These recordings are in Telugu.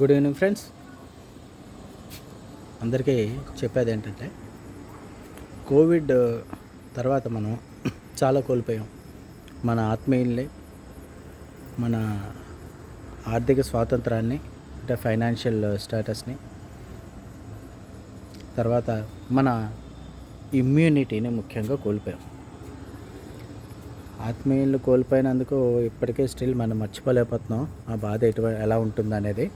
Good evening friends. అందరికీ చెప్పేది ఏంటంటే కోవిడ్ తర్వాత మనం చాలా కోల్పోయాం. మన ఆత్మీయుల్ని మన ఆర్థిక స్వాతంత్రాన్ని అంటే ఫైనాన్షియల్ స్టేటస్ని తర్వాత మన ఇమ్యూనిటీని ముఖ్యంగా కోల్పోయాం. ఆత్మీయులు కోల్పోయినందుకు ఇప్పటికే స్టిల్ మనం మర్చిపోలేకపోతున్నాం. ఆ బాధ ఎటు ఎలా ఉంటుందనేది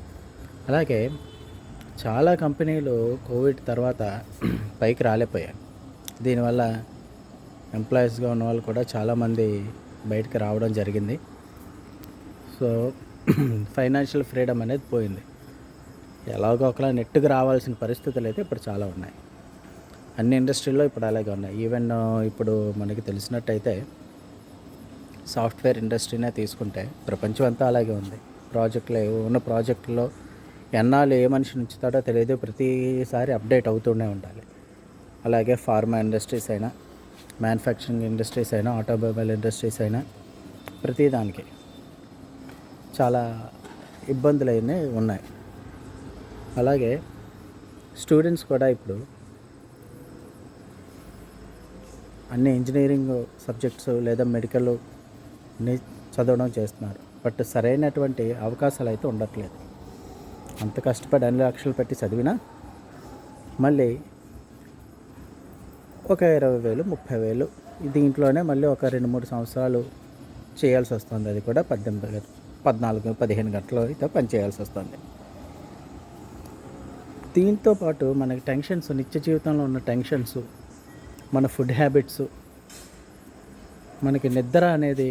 అలాగే చాలా కంపెనీలు కోవిడ్ తర్వాత పైకి రాలేకపోయాయి. దీనివల్ల ఎంప్లాయీస్గా ఉన్న వాళ్ళు కూడా చాలామంది బయటకు రావడం జరిగింది. సో ఫైనాన్షియల్ ఫ్రీడమ్ అనేది పోయింది. ఎలాగో ఒకలా నెట్టుకు రావాల్సిన పరిస్థితులు అయితే ఇప్పుడు చాలా ఉన్నాయి. అన్ని ఇండస్ట్రీల్లో ఇప్పుడు అలాగే ఉన్నాయి. ఈవెన్ ఇప్పుడు మనకి తెలిసినట్టయితే సాఫ్ట్వేర్ ఇండస్ట్రీనే తీసుకుంటే ప్రపంచం అంతా అలాగే ఉంది. ప్రాజెక్టులు ఉన్న ప్రాజెక్టులో ఎన్నాళ్ళు ఏ మనిషి ఉంచుతాడో తెలియదు. ప్రతిసారి అప్డేట్ అవుతూనే ఉండాలి. అలాగే ఫార్మా ఇండస్ట్రీస్ అయినా మ్యానుఫ్యాక్చరింగ్ ఇండస్ట్రీస్ అయినా ఆటోమొబైల్ ఇండస్ట్రీస్ అయినా ప్రతిదానికి చాలా ఇబ్బందులు అయినాయి ఉన్నాయి. అలాగే స్టూడెంట్స్ కూడా ఇప్పుడు అన్ని ఇంజనీరింగ్ సబ్జెక్ట్స్ లేదా మెడికల్ చదవడం చేస్తున్నారు. బట్ సరైనటువంటి అవకాశాలు అయితే ఉండట్లేదు. అంత కష్టపడి అన్ని లక్షలు పెట్టి చదివినా మళ్ళీ ఒక ఇరవై వేలు ముప్పై వేలు దీంట్లోనే మళ్ళీ ఒక రెండు మూడు సంవత్సరాలు చేయాల్సి వస్తుంది. అది కూడా పద్దెనిమిది పద్నాలుగు పదిహేను గంటలు అయితే పని చేయాల్సి వస్తుంది. దీంతో పాటు మనకి టెన్షన్స్ నిత్య జీవితంలో ఉన్న టెన్షన్స్ మన ఫుడ్ హ్యాబిట్స్ మనకి నిద్ర అనేది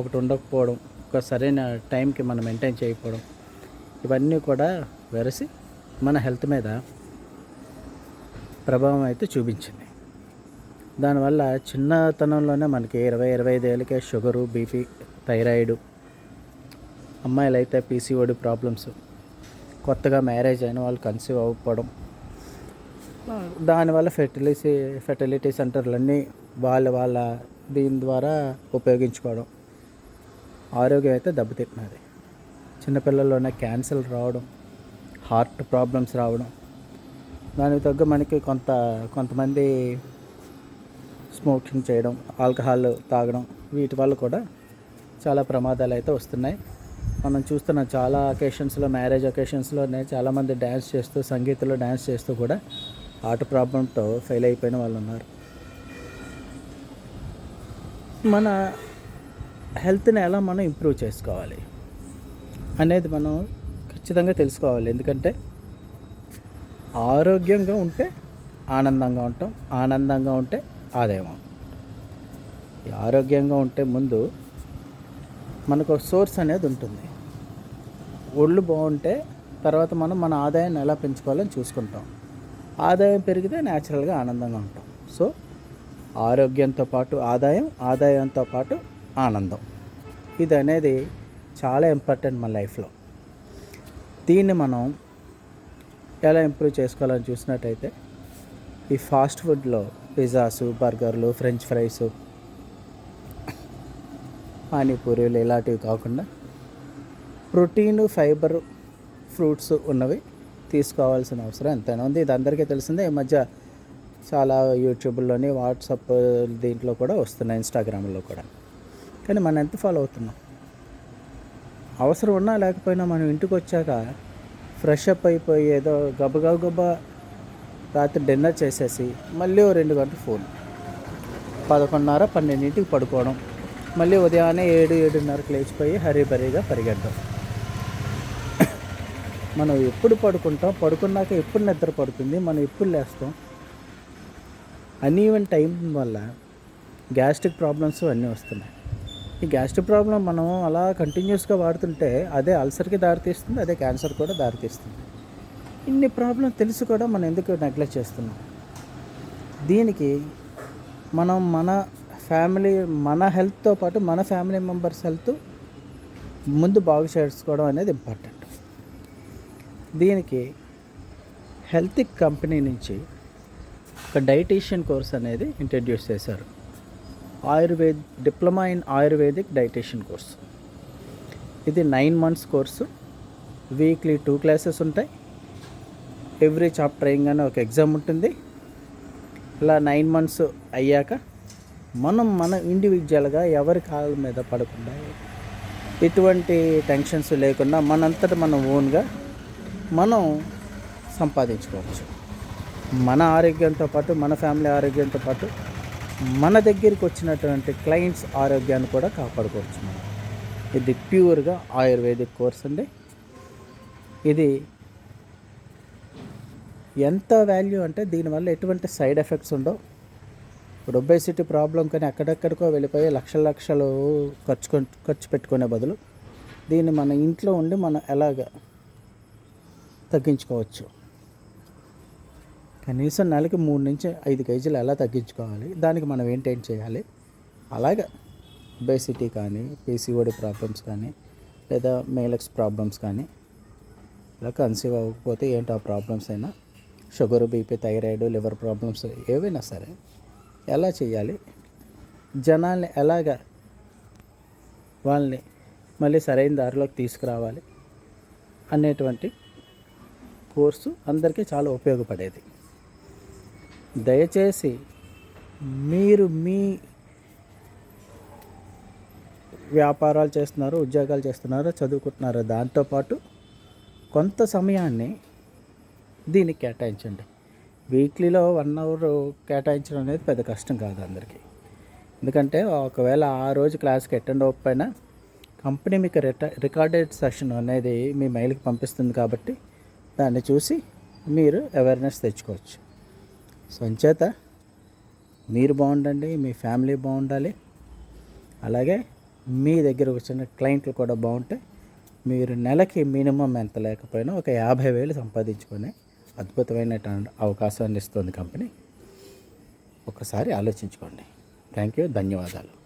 ఒకటి ఉండకపోవడం ఒక సరైన టైంకి మనం మెయింటైన్ చేయకపోవడం ఇవన్నీ కూడా వెరసి మన హెల్త్ మీద ప్రభావం అయితే చూపించింది. దానివల్ల చిన్నతనంలోనే మనకి ఇరవై ఇరవై ఐదు ఏళ్ళకే షుగరు బీపీ థైరాయిడ్ అమ్మాయిలు అయితే పీసీఓడి ప్రాబ్లమ్స్ కొత్తగా మ్యారేజ్ అయిన వాళ్ళు కన్సీవ్ అవ్వకపోవడం దానివల్ల ఫెర్టిలిటీ ఫెర్టిలిటీ సెంటర్లన్నీ వాళ్ళ వాళ్ళ దీని ద్వారా ఉపయోగించుకోవడం ఆరోగ్యం అయితే దెబ్బతింటున్నది చిన్నపిల్లల్లోనే క్యాన్సర్ రావడం హార్ట్ ప్రాబ్లమ్స్ రావడం దానికి తగ్గ మనకి కొంత కొంతమంది స్మోకింగ్ చేయడం ఆల్కహాల్ తాగడం వీటి వల్ల కూడా చాలా ప్రమాదాలు అయితే వస్తున్నాయి. మనం చూస్తున్న చాలా అకేషన్స్లో మ్యారేజ్ అకేషన్స్లోనే చాలామంది డ్యాన్స్ చేస్తూ సంగీతంలో డ్యాన్స్ చేస్తూ కూడా హార్ట్ ప్రాబ్లంతో ఫెయిల్ అయిపోయిన వాళ్ళు ఉన్నారు. మన హెల్త్ని ఎలా మనం ఇంప్రూవ్ చేసుకోవాలి? అనేది మనం ఖచ్చితంగా తెలుసుకోవాలి. ఎందుకంటే ఆరోగ్యంగా ఉంటే ఆనందంగా ఉంటాం ఆనందంగా ఉంటే ఆదాయం ఆరోగ్యంగా ఉంటే ముందు మనకు ఒక సోర్స్ అనేది ఉంటుంది. ఒళ్ళు బాగుంటే తర్వాత మనం మన ఆదాయాన్ని ఎలా పెంచుకోవాలని చూసుకుంటాం. ఆదాయం పెరిగితే న్యాచురల్గా ఆనందంగా ఉంటాం. సో ఆరోగ్యంతో పాటు ఆదాయం ఆదాయంతో పాటు ఆనందం. ఇది అనేది చాలా ఇంపార్టెంట్ మన లైఫ్లో. దీన్ని మనం ఎలా ఇంప్రూవ్ చేసుకోవాలని చూసినట్టయితే ఈ ఫాస్ట్ ఫుడ్లో పిజ్జాసు బర్గర్లు ఫ్రెంచ్ ఫ్రైస్ పానీపూరీలు ఇలాంటివి కాకుండా ప్రోటీన్ ఫైబర్ ఫ్రూట్స్ ఉన్నవి తీసుకోవాల్సిన అవసరం ఎంతైనా ఉంది. ఇది అందరికీ తెలిసిందే. ఈ మధ్య చాలా యూట్యూబ్లోని వాట్సాప్ దీంట్లో కూడా వస్తున్నాయి ఇన్స్టాగ్రామ్లో కూడా. కానీ మనం ఎంత ఫాలో అవుతున్నాం? అవసరం ఉన్నా లేకపోయినా మనం ఇంటికి వచ్చాక ఫ్రెష్ అప్ అయిపోయి ఏదో గబగబ గబ రాత్రి డిన్నర్ చేసేసి మళ్ళీ ఓ రెండు గంటలు ఫోన్. పదకొండున్నర పన్నెండింటికి పడుకోవడం. మళ్ళీ ఉదయాన్నే ఏడు ఏడున్నరకు లేచిపోయి హరీ బరీగా పరిగెడదాం మనం ఎప్పుడు పడుకుంటాం? పడుకున్నాక ఎప్పుడు నిద్ర పడుతుంది? మనం ఎప్పుడు లేస్తాం? అన్ఈవెన్ టైం వల్ల గ్యాస్ట్రిక్ ప్రాబ్లమ్స్ అన్నీ వస్తున్నాయి. ఈ గ్యాస్ట్రిక్ ప్రాబ్లం మనం అలా కంటిన్యూస్గా వాడుతుంటే అదే అల్సర్కి దారితీస్తుంది అదే క్యాన్సర్ కూడా దారితీస్తుంది. ఇన్ని ప్రాబ్లం తెలిసి కూడా మనం ఎందుకు నెగ్లెక్ట్ చేస్తున్నాం? దీనికి మనం మన ఫ్యామిలీ మన హెల్త్తో పాటు మన ఫ్యామిలీ మెంబర్స్ హెల్త్ ముందు బాగు చేసుకోవడం అనేది ఇంపార్టెంట్. దీనికి హెల్త్ కంపెనీ నుంచి ఒక డైటీషియన్ కోర్స్ అనేది ఇంట్రడ్యూస్ చేశారు. ఆయుర్వేద్ డిప్లొమా ఇన్ ఆయుర్వేదిక్ డైటేషన్ కోర్స్. ఇది nine months course. Weekly two classes ఉంటాయి. ఎవ్రీ చాప్టర్ అయ్యంగానే ఒక ఎగ్జామ్ ఉంటుంది. ఇలా నైన్ మంత్స్ అయ్యాక మనం మన ఇండివిజువల్గా ఎవరి కాళ్ళ మీద పడకుండా ఎటువంటి టెన్షన్స్ లేకుండా మనంతట మనం ఓన్గా మనం సంపాదించుకోవచ్చు. మన ఆరోగ్యంతో పాటు మన ఫ్యామిలీ ఆరోగ్యంతో పాటు మన దగ్గరికి వచ్చినటువంటి క్లయింట్స్ ఆరోగ్యాన్ని కూడా కాపాడుకోవచ్చు మనం. ఇది ప్యూర్గా ఆయుర్వేదిక్ కోర్స్ అండి. ఇది ఎంత వాల్యూ అంటే దీనివల్ల ఎటువంటి సైడ్ ఎఫెక్ట్స్ ఉండవు. ఇప్పుడు ఒబేసిటీ ప్రాబ్లం కానీ ఎక్కడెక్కడికో వెళ్ళిపోయి లక్షల లక్షలు ఖర్చు ఖర్చు పెట్టుకునే బదులు దీన్ని మన ఇంట్లో ఉండి మనం ఎలాగ తగ్గించుకోవచ్చు? కనీసం నెలకి మూడు నుంచి ఐదు కేజీలు ఎలా తగ్గించుకోవాలి? దానికి మనం ఏంటేం చేయాలి? అలాగే. ఒబేసిటీ కానీ పీసీఓడి ప్రాబ్లమ్స్ కానీ లేదా మేలక్స్ ప్రాబ్లమ్స్ కానీ ఇలా కన్సీవ్ అవ్వకపోతే ఏంటి ఆ ప్రాబ్లమ్స్ అయినా? Sugar BP thyroid liver problems ఏవైనా సరే ఎలా చేయాలి? జనాల్ని ఎలాగ వాళ్ళని మళ్ళీ సరైన దారిలోకి తీసుకురావాలి? అనేటువంటి కోర్సు అందరికీ చాలా ఉపయోగపడేది. దయచేసి మీరు మీ వ్యాపారాలు చేస్తున్నారు ఉద్యోగాలు చేస్తున్నారు చదువుకుంటున్నారు. దాంతోపాటు కొంత సమయాన్ని దీనికి కేటాయించండి. వీక్లీలో వన్ అవర్ కేటాయించడం అనేది పెద్ద కష్టం కాదు అందరికీ. ఎందుకంటే ఒకవేళ ఆ రోజు క్లాస్కి అటెండ్ అవ్వకపోయినా కంపెనీ మీకు రిట రికార్డెడ్ సెషన్ అనేది మీ మెయిల్కి పంపిస్తుంది కాబట్టి దాన్ని చూసి మీరు అవేర్నెస్ తెచ్చుకోవచ్చు. సో అంచేత మీరు బాగుండండి మీ ఫ్యామిలీ బాగుండాలి. అలాగే మీ దగ్గర వచ్చిన క్లయింట్లు కూడా బాగుంటే మీరు నెలకి మినిమం ఎంత లేకపోయినా ఒక యాభై వేలు సంపాదించుకునే అద్భుతమైన అవకాశాన్ని ఇస్తుంది కంపెనీ. ఒకసారి ఆలోచించుకోండి. థ్యాంక్ యూ ధన్యవాదాలు.